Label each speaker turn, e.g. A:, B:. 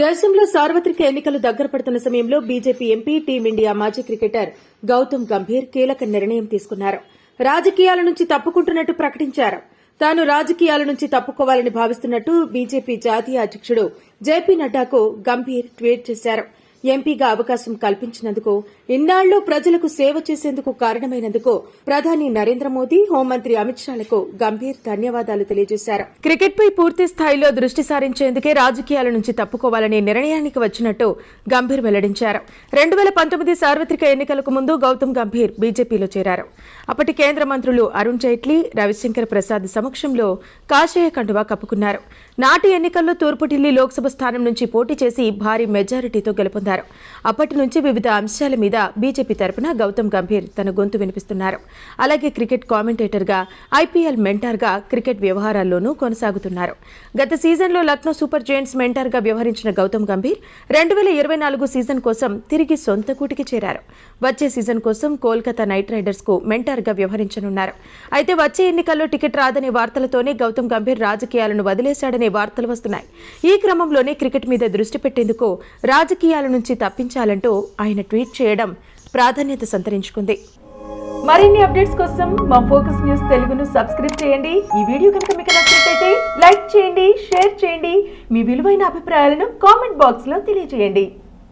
A: దేశంలో సార్వత్రిక ఎన్నికలు దగ్గర పడుతున్న సమయంలో బీజేపీ ఎంపీ టీమిండియా మాజీ క్రికెటర్ గౌతమ్ గంభీర్ కీలక నిర్ణయం తీసుకున్నారు. రాజకీయాల నుంచి తప్పుకుంటున్నట్టు ప్రకటించారు. తాను రాజకీయాల నుంచి తప్పుకోవాలని భావిస్తున్నట్టు బీజేపీ జాతీయ అధ్యకుడు జేపీ నడ్డాకు గంభీర్ ట్వీట్ చేశారు. ఎంపీగా అవకాశం కల్పించినందుకు ఇన్నాళ్ళు ప్రజలకు సేవ చేసేందుకు కారణమైనందుకు ప్రధాని నరేంద్ర మోదీ హోంమంత్రి అమిత్ షాలకు గంభీర్ ధన్యవాదాలు తెలియజేశారు. క్రికెట్ పై పూర్తి స్థాయిలో దృష్టి సారించేందుకే రాజకీయాల నుంచి తప్పుకోవాలనే నిర్ణయానికి వచ్చినట్టు గంభీర్ వెల్లడించారు. రెండు వేల పంతొమ్మిది సార్వత్రిక ఎన్నికలకు ముందు గౌతమ్ గంభీర్ బీజేపీలో చేరారు. అప్పటి కేంద్ర మంత్రులు అరుణ్ జైట్లీ రవిశంకర్ ప్రసాద్ సమక్షంలో కాషాయ కండువా కప్పుకున్నారు. నాటి ఎన్నికల్లో తూర్పు ఢిల్లీ లోక్సభ స్థానం నుంచి పోటీ చేసి భారీ మెజారిటీతో గెలుపొందారు. అప్పటి నుంచి వివిధ అంశాల మీద బీజేపీ తరపున గౌతమ్ గంభీర్ తన గొంతు వినిపిస్తున్నారు. అలాగే క్రికెట్ కామెంటేటర్గా ఐపీఎల్ మెంటార్గా క్రికెట్ వ్యవహారాల్లోనూ కొనసాగుతున్నారు. గత సీజన్లో లక్నో సూపర్ జెయింట్స్ మెంటార్గా వ్యవహరించిన గౌతమ్ గంభీర్ రెండు వేల ఇరవై నాలుగు సీజన్ కోసం తిరిగి సొంత కూటికి చేరారు. వచ్చే సీజన్ కోసం కోల్కతా నైట్ రైడర్స్కు మెంటార్గా వ్యవహరించనున్నారు. అయితే వచ్చే ఎన్నికల్లో టికెట్ రాదనే వార్తలతోనే గౌతమ్ గంభీర్ రాజకీయాలను వదిలేశాడని వార్తలు వస్తున్నాయి. ఈ క్రమంలోనే క్రికెట్ మీద దృష్టి పెట్టేందుకు రాజకీయాల నుంచి తప్పించాలంటూ ఆయన ట్వీట్ చేయడం ప్రాధాన్యత సంతరించుకుంది. మరిన్ని అప్డేట్స్ కోసం మా ఫోకస్ న్యూస్ తెలుగును సబ్స్క్రైబ్ చేయండి. ఈ వీడియో కనుక మీకు నచ్చినట్లయితే లైక్ చేయండి షేర్ చేయండి. మీ విలువైన అభిప్రాయాలను కామెంట్ బాక్స్లో తెలియజేయండి.